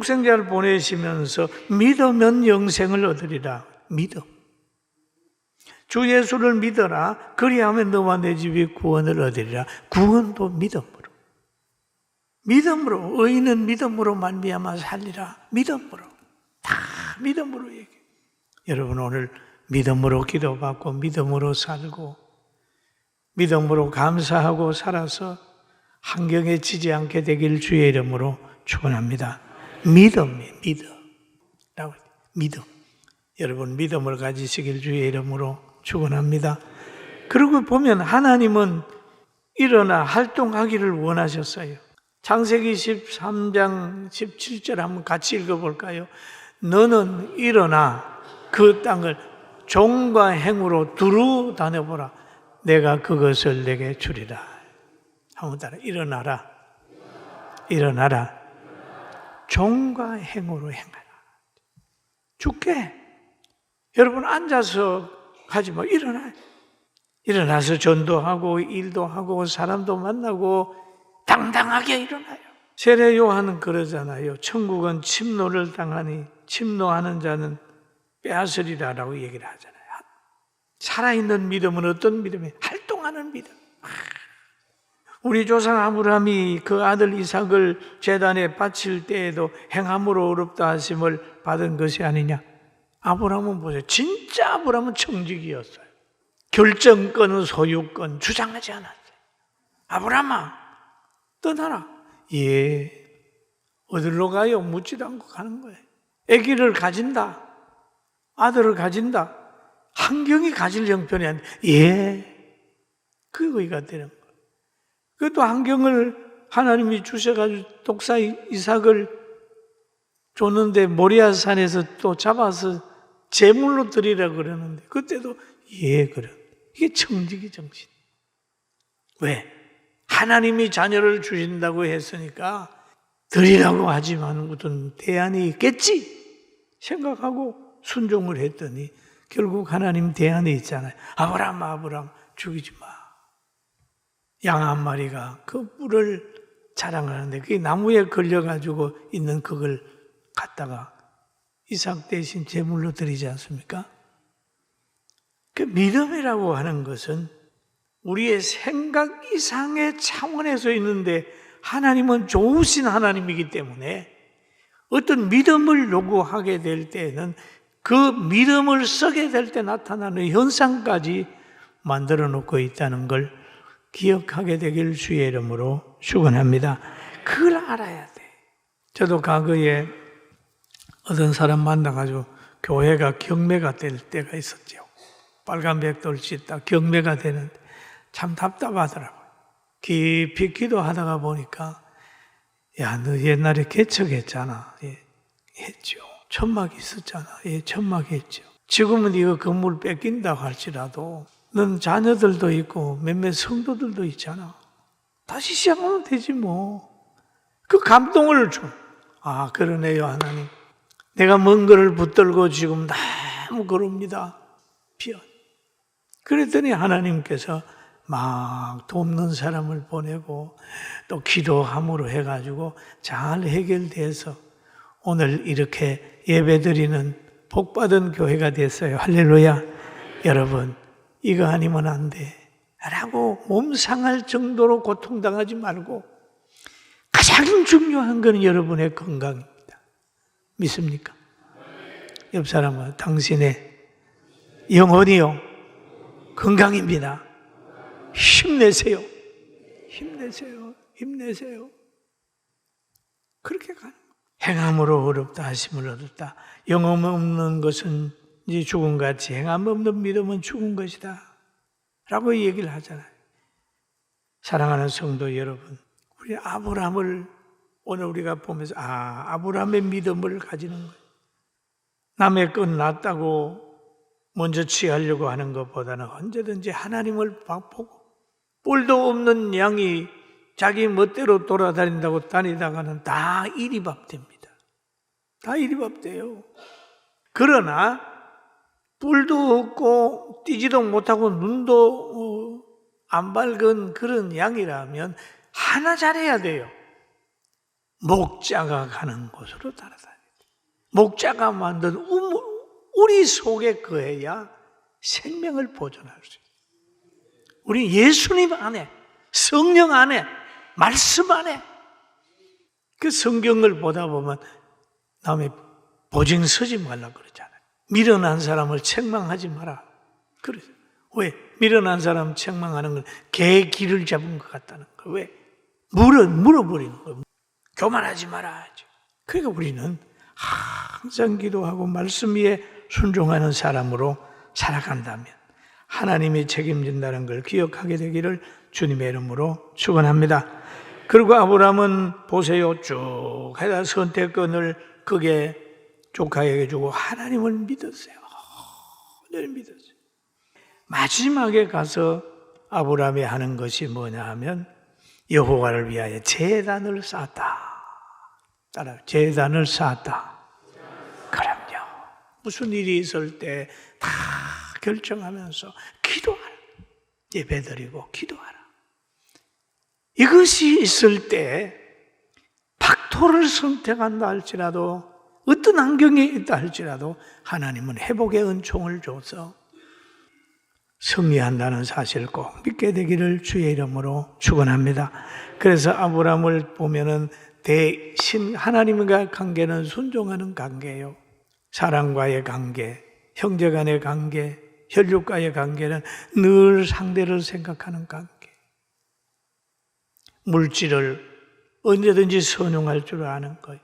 독생자를 보내시면서 믿으면 영생을 얻으리라. 믿음. 주 예수를 믿어라. 그리하면 너와 내 집이 구원을 얻으리라. 구원도 믿음으로. 믿음으로 의인은 믿음으로 말미암아 살리라. 믿음으로. 다 믿음으로 얘기. 여러분 오늘 믿음으로 기도받고 믿음으로 살고 믿음으로 감사하고 살아서 환경에 지지 않게 되길 주의 이름으로 축원합니다. 믿음이 믿음. 믿음. 여러분 믿음을 가지시길 주의 이름으로 축원합니다. 그리고 보면 하나님은 일어나 활동하기를 원하셨어요. 창세기 13장 17절 한번 같이 읽어볼까요? 너는 일어나 그 땅을 종과 행으로 두루 다녀보라. 내가 그것을 내게 주리라. 한번 따라 일어나라. 일어나라. 종과 행으로 행하라. 죽게. 여러분 앉아서 하지 마. 일어나. 일어나서 전도하고 일도 하고 사람도 만나고 당당하게 일어나요. 세례 요한은 그러잖아요. 천국은 침노를 당하니 침노하는 자는 빼앗으리라라고 얘기를 하잖아요. 살아있는 믿음은 어떤 믿음이에요? 활동하는 믿음. 아, 우리 조상 아브라함이 그 아들 이삭을 재단에 바칠 때에도 행함으로 어렵다 하심을 받은 것이 아니냐? 아브라함은 보세요. 진짜 아브라함은 청직이었어요. 결정권은 소유권 주장하지 않았어요. 아브라함아, 떠나라. 예. 어디로 가요? 묻지도 않고 가는 거예요. 아기를 가진다. 아들을 가진다. 환경이 가질 형편이 아닌데, 예. 그 의가 되는 거예요. 그것도 환경을 하나님이 주셔가지고 독사 이삭을 줬는데 모리아 산에서 또 잡아서 제물로 드리라 그러는데 그때도 예 그래 이게 청지기 정신. 왜? 하나님이 자녀를 주신다고 했으니까 드리라고 하지만 어떤 대안이 있겠지? 생각하고 순종을 했더니 결국 하나님 대안이 있잖아요. 아브람 아브람 죽이지 마 양 한 마리가 그 뿔을 자랑하는데 그게 나무에 걸려가지고 있는 그걸 갖다가 이삭 대신 제물로 드리지 않습니까? 그 믿음이라고 하는 것은 우리의 생각 이상의 차원에서 있는데 하나님은 좋으신 하나님이기 때문에 어떤 믿음을 요구하게 될 때는 그 믿음을 쓰게 될 때 나타나는 현상까지 만들어 놓고 있다는 걸 기억하게 되길 주의 이름으로 축원합니다. 그걸 알아야 돼. 저도 과거에 어떤 사람 만나가지고 교회가 경매가 될 때가 있었죠. 빨간 백돌 짓다 경매가 되는데 참 답답하더라고요. 깊이 기도하다가 보니까 야, 너 옛날에 개척했잖아. 예, 했죠. 천막이 있었잖아. 예, 천막이 했죠. 지금은 이거 건물 뺏긴다고 할지라도 넌 자녀들도 있고 몇몇 성도들도 있잖아. 다시 시작하면 되지 뭐. 그 감동을 줘. 아, 그러네요, 하나님. 내가 먼 거를 붙들고 지금 너무 그럽니다. 피어. 그랬더니 하나님께서 막 돕는 사람을 보내고 또 기도함으로 해가지고 잘 해결돼서 오늘 이렇게 예배드리는 복받은 교회가 됐어요. 할렐루야. 여러분, 이거 아니면 안 돼. 라고 몸 상할 정도로 고통당하지 말고 가장 중요한 건 여러분의 건강입니다. 믿습니까? 옆 사람은 당신의 영혼이요. 건강입니다. 힘내세요. 힘내세요. 힘내세요. 그렇게 가는 행함으로 어렵다 하심을 얻었다. 영혼 없는 것은 이제 죽은 같이 행함 없는 믿음은 죽은 것이다. 라고 얘기를 하잖아요. 사랑하는 성도 여러분, 우리 아브라함을 오늘 우리가 보면서 아, 아브라함의 믿음을 가지는 거예요. 남의 건 낫다고 먼저 취하려고 하는 것보다는 언제든지 하나님을 보고 뿔도 없는 양이 자기 멋대로 돌아다닌다고 다니다가는 다 이리밥됩니다. 다 이리밥돼요. 그러나 뿔도 없고 뛰지도 못하고 눈도 안 밝은 그런 양이라면 하나 잘해야 돼요. 목자가 가는 곳으로 따라다니다. 목자가 만든 우물, 우리 속에 거해야 생명을 보존할 수 있어요. 우리 예수님 안에, 성령 안에, 말씀 안에 그 성경을 보다 보면 남의 보증 서지 말라 그러잖아요. 미련한 사람을 책망하지 마라. 그래. 왜? 미련한 사람 책망하는 건개 길을 잡은 것 같다는 거. 왜? 물어, 물어버리는 거예요. 교만하지 마라. 그러니까 우리는 항상 기도하고 말씀 위에 순종하는 사람으로 살아간다면 하나님이 책임진다는 걸 기억하게 되기를 주님의 이름으로 축원합니다. 그리고 아브라함은 보세요 쭉 해다 선택권을 그게 조카에게 주고 하나님을 믿었어요. 늘 믿었어요. 마지막에 가서 아브라함이 하는 것이 뭐냐 하면 여호와를 위하여 제단을 쌓았다. 따라 제단을 쌓았다. 그럼요. 무슨 일이 있을 때 다 결정하면서 기도하라. 예배드리고 기도하라. 이것이 있을 때 박토를 선택한다 할지라도 어떤 환경에 있다 할지라도 하나님은 회복의 은총을 줘서 승리한다는 사실을 꼭 믿게 되기를 주의 이름으로 축원합니다. 그래서 아브라함을 보면은 대신 하나님과 관계는 순종하는 관계예요. 사랑과의 관계, 형제 간의 관계, 혈육과의 관계는 늘 상대를 생각하는 관계. 물질을 언제든지 선용할 줄 아는 거예요.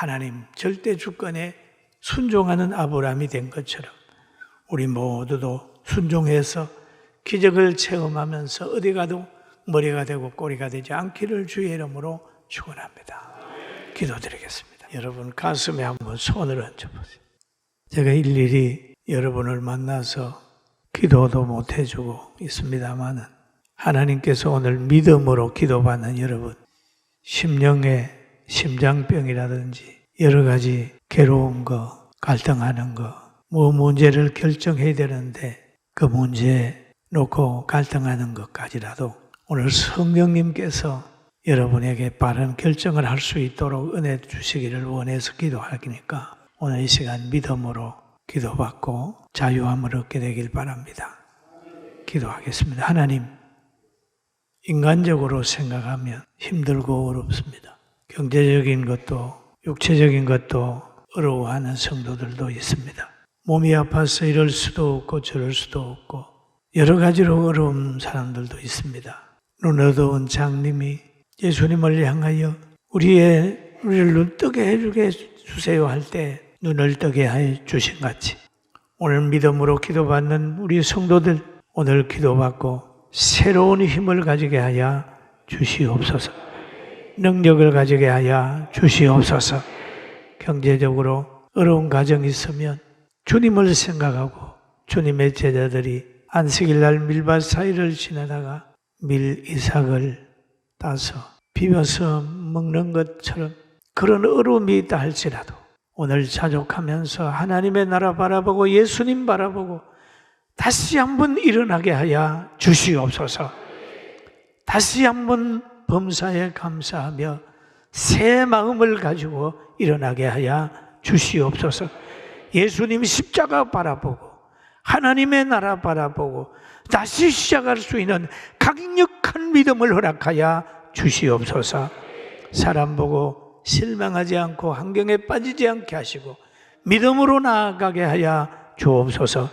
하나님 절대 주권에 순종하는 아브라함이 된 것처럼 우리 모두도 순종해서 기적을 체험하면서 어디 가도 머리가 되고 꼬리가 되지 않기를 주의 이름으로 축원합니다. 기도드리겠습니다. 여러분 가슴에 한번 손을 얹어보세요. 제가 일일이 여러분을 만나서 기도도 못 해주고 있습니다만은 하나님께서 오늘 믿음으로 기도받는 여러분 심령의 심장병이라든지 여러 가지 괴로운 거, 갈등하는 거, 뭐 문제를 결정해야 되는데 그 문제 놓고 갈등하는 것까지라도 오늘 성령님께서 여러분에게 빠른 결정을 할 수 있도록 은혜 주시기를 원해서 기도하니까 오늘 이 시간 믿음으로 기도받고 자유함을 얻게 되길 바랍니다. 기도하겠습니다. 하나님, 인간적으로 생각하면 힘들고 어렵습니다. 경제적인 것도 육체적인 것도 어려워하는 성도들도 있습니다. 몸이 아파서 이럴 수도 없고 저럴 수도 없고 여러 가지로 어려운 사람들도 있습니다. 눈 어두운 장님이 예수님을 향하여 우리의 우리를 눈 뜨게 해주게 주세요 할 때 눈을 뜨게 해 주신 같이 오늘 믿음으로 기도받는 우리 성도들 오늘 기도받고 새로운 힘을 가지게 하여 주시옵소서. 능력을 가지게 하여 주시옵소서. 경제적으로 어려운 가정이 있으면 주님을 생각하고 주님의 제자들이 안식일 날 밀밭 사이를 지나다가 밀 이삭을 따서 비벼서 먹는 것처럼 그런 어려움이 있다 할지라도 오늘 자족하면서 하나님의 나라 바라보고 예수님 바라보고 다시 한번 일어나게 하여 주시옵소서. 다시 한번 범사에 감사하며 새 마음을 가지고 일어나게 하여 주시옵소서. 예수님 십자가 바라보고 하나님의 나라 바라보고 다시 시작할 수 있는 강력한 믿음을 허락하여 주시옵소서. 사람 보고 실망하지 않고 환경에 빠지지 않게 하시고 믿음으로 나아가게 하여 주옵소서.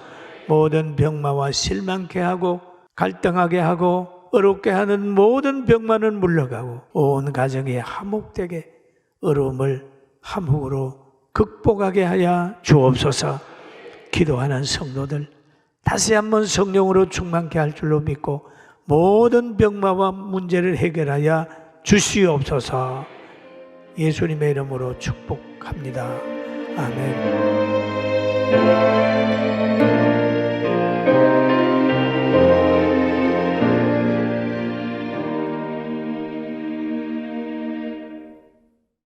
모든 병마와 실망케 하고 갈등하게 하고 어렵게 하는 모든 병만은 물러가고 온 가정이 화목되게 어려움을 화목으로 극복하게 하여 주옵소서. 기도하는 성도들 다시 한번 성령으로 충만케 할 줄로 믿고 모든 병마와 문제를 해결하여 주시옵소서. 예수님의 이름으로 축복합니다. 아멘.